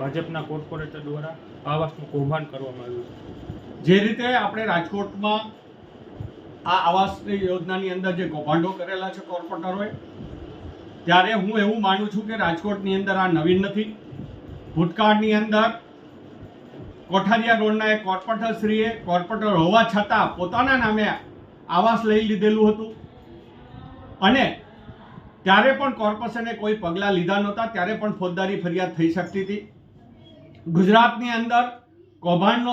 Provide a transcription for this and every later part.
ભાજપના કોર્પોરેટર દ્વારા આવાસનું કૌભાંડ કરવામાં આવ્યું જે રીતે આપણે રાજકોટમાં આ આવાસની યોજનાની અંદર જે કૌભાંડો કરેલા છે કોર્પોરેટરોએ, ત્યારે હું એવું માનું છું કે રાજકોટની અંદર આ નવીન નથી. ભૂતકાળની અંદર કોઠારિયા રોડના એક કોર્પોરેટરશ્રીએ કોર્પોરેટર હોવા છતાં પોતાના નામે આવાસ લઈ લીધેલું હતું. અને ત્યારે પણ કોર્પોરેશને કોઈ પગલાં લીધા નહોતા, ત્યારે પણ ફોજદારી ફરિયાદ થઈ શકતી હતી. ગુજરાતની અંદર કૌભાંડનો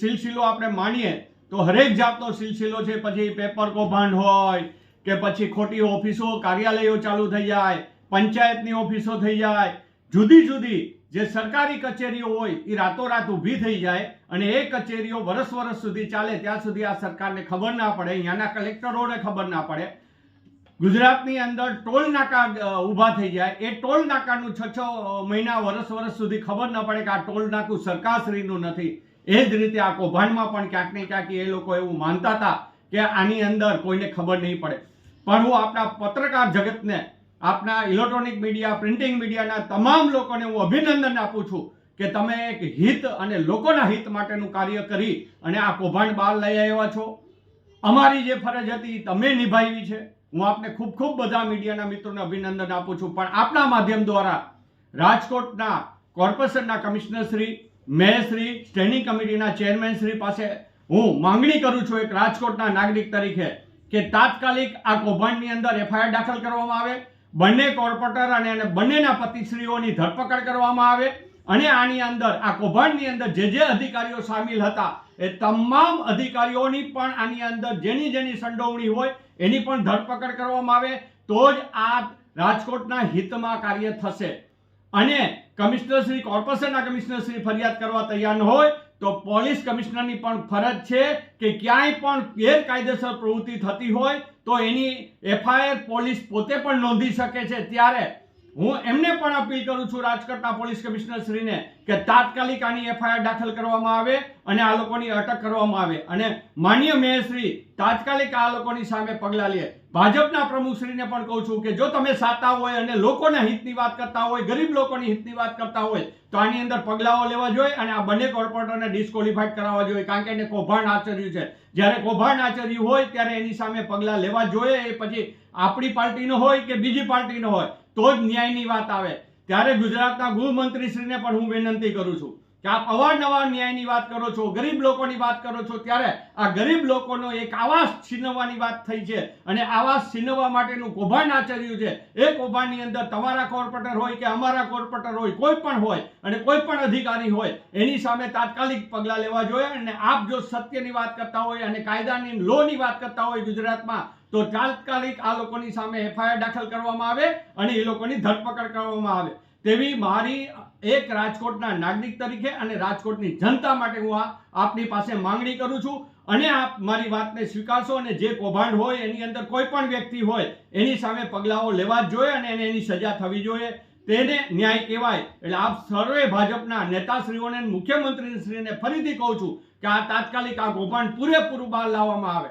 સિલસિલો આપણે માણીએ તો હરેક જાતનો સિલસિલો છે. પછી પેપર કૌભાંડ હોય, કે પછી ખોટી ઓફિસો, કાર્યાલયો ચાલુ થઈ જાય, પંચાયતની ઓફિસો થઈ જાય, જુદી જુદી જે સરકારી કચેરીઓ હોય એ રાતોરાત ઊભી થઈ જાય અને એ કચેરીઓ વરસ વરસ સુધી ચાલે. ત્યાં સુધી આ સરકારને ખબર ના પડે, અહીંયાના કલેક્ટરોને ખબર ના પડે. ગુજરાતની અંદર ટોલ નાકા ઊભા થઈ જાય. એ ટોલ નાકાનું છ છ મહિના વરસ વરસ સુધી ખબર ન પડે કે આ ટોલ નાકું સરકારશ્રીનું નથી. એ જ રીતે આ કૌભાંડમાં પણ ક્યાંક ને ક્યાંક એ લોકો એવું માનતા હતા કે આની અંદર કોઈને ખબર નહીં પડે. પણ હું આપણા પત્રકાર જગતને, આપણા ઇલેક્ટ્રોનિક મીડિયા, પ્રિન્ટિંગ મીડિયાના તમામ લોકોને હું અભિનંદન આપું છું કે તમે એક હિત અને લોકોના હિત માટેનું કાર્ય કરી અને આ કૌભાંડ બહાર લઈ આવ્યા છો. અમારી જે ફરજ હતી તમે નિભાવી છે. હું આપને ખૂબ ખૂબ બધા મીડિયાના મિત્રોને અભિનંદન આપું છું. પણ આપના માધ્યમ દ્વારા રાજકોટના કોર્પોરેશનના કમિશનરશ્રી મેયરશ્રી સ્ટેન્ડિંગ કમિટીના ચેરમેનશ્રી પાસે હું માંગણી કરું છું એક રાજકોટના નાગરિક તરીકે કે તાત્કાલિક આ કૌભાંડની અંદર એફઆઈઆર દાખલ કરવામાં આવે, બંને કોર્પોરેટર અને બંનેના પતિશ્રીઓની ધરપકડ કરવામાં આવે. અને આની અંદર, આ કૌભાંડની અંદર જે જે અધિકારીઓ સામેલ હતા, એ તમામ અધિકારીઓની પણ આની અંદર જેની જેની સંડોવણી હોય, એની પણ ધરપકડ કરવામાં આવે, તો જ આ રાજકોટના હિતમાં કાર્ય થશે. અને કમિશનર શ્રી, કોર્પોરેશનના કમિશનર શ્રી ફરિયાદ કરવા તૈયાર ન હોય, તો પોલીસ કમિશનરની પણ ફરજ છે કે ક્યાંય પણ ગેરકાયદેસર પ્રવૃત્તિ થતી હોય, તો એની એફઆઈઆર પોલીસ પોતે પણ નોંધી શકે છે. ત્યારે હું એમને પણ અપીલ કરું છું રાજકોટના પોલીસ કમિશનર શ્રીને કે તાત્કાલિક આની એફઆઈઆર દાખલ કરવામાં આવે અને આ લોકોની અટક કરવામાં આવે. અને માન્ય મેયરશ્રી તાત્કાલિક આ લોકોની સામે પગલાં લે. ભાજપના પ્રમુખશ્રીને પણ કહું છું કે જો તમે સાતા હોય અને લોકોના હિતની વાત કરતા હોય, ગરીબ લોકોની હિતની વાત કરતા હોય, તો આની અંદર પગલાઓ લેવા જોઈએ અને આ બંને કોર્પોરેટરને ડિસ્કોલિફાઈડ કરાવવા જોઈએ. કારણ કે એને કૌભાંડ આચર્યું છે. જ્યારે કૌભાંડ આચર્યું હોય, ત્યારે એની સામે પગલાં લેવા જોઈએ. એ પછી આપણી પાર્ટીનો હોય કે બીજી પાર્ટીનો હોય, તો જ ન્યાયની વાત આવે. ત્યારે ગુજરાતના ગૃહમંત્રીશ્રીને પણ હું વિનંતી કરું છું. કે આપ અવારનવાર ન્યાયની વાત કરો છો, ગરીબ લોકોની વાત કરો છો, ત્યારે આ ગરીબ લોકોનો એક આવાસ છીનવવાની વાત થઈ છે. અને આવાસ છીનવવા માટેનું કૌભાંડ આચર્યું છે. એ કૌભાંડની અંદર તમારા કોર્પોરેટર હોય કે અમારા કોર્પોરેટર હોય, કોઈ પણ હોય અને કોઈ પણ અધિકારી હોય, એની સામે તાત્કાલિક પગલાં લેવા જોઈએ. અને આપ જો સત્યની વાત કરતા હોય અને કાયદાની લોની વાત કરતા હોય ગુજરાતમાં, તો તાત્કાલિક આ લોકોની સામે એફઆઈઆર દાખલ કરવામાં આવે અને એ લોકોની ધરપકડ કરવામાં આવે. તેવી મારી એક રાજકોટના નાગરિક તરીકે અને રાજકોટની જનતા માટે હું આપની પાસે માંગણી કરું છું. અને આપ મારી વાતને સ્વીકારશો અને જે કૌભાંડ હોય એની અંદર કોઈ પણ વ્યક્તિ હોય, એની સામે પગલાઓ લેવા જ જોઈએ અને એને એની સજા થવી જોઈએ. તેને ન્યાય કહેવાય. એટલે આપ સર્વે ભાજપના નેતાશ્રીઓને મુખ્યમંત્રીશ્રીને ફરીથી કહું છું કે આ તાત્કાલિક આ કૌભાંડ પૂરેપૂરું બહાર લાવવામાં આવે.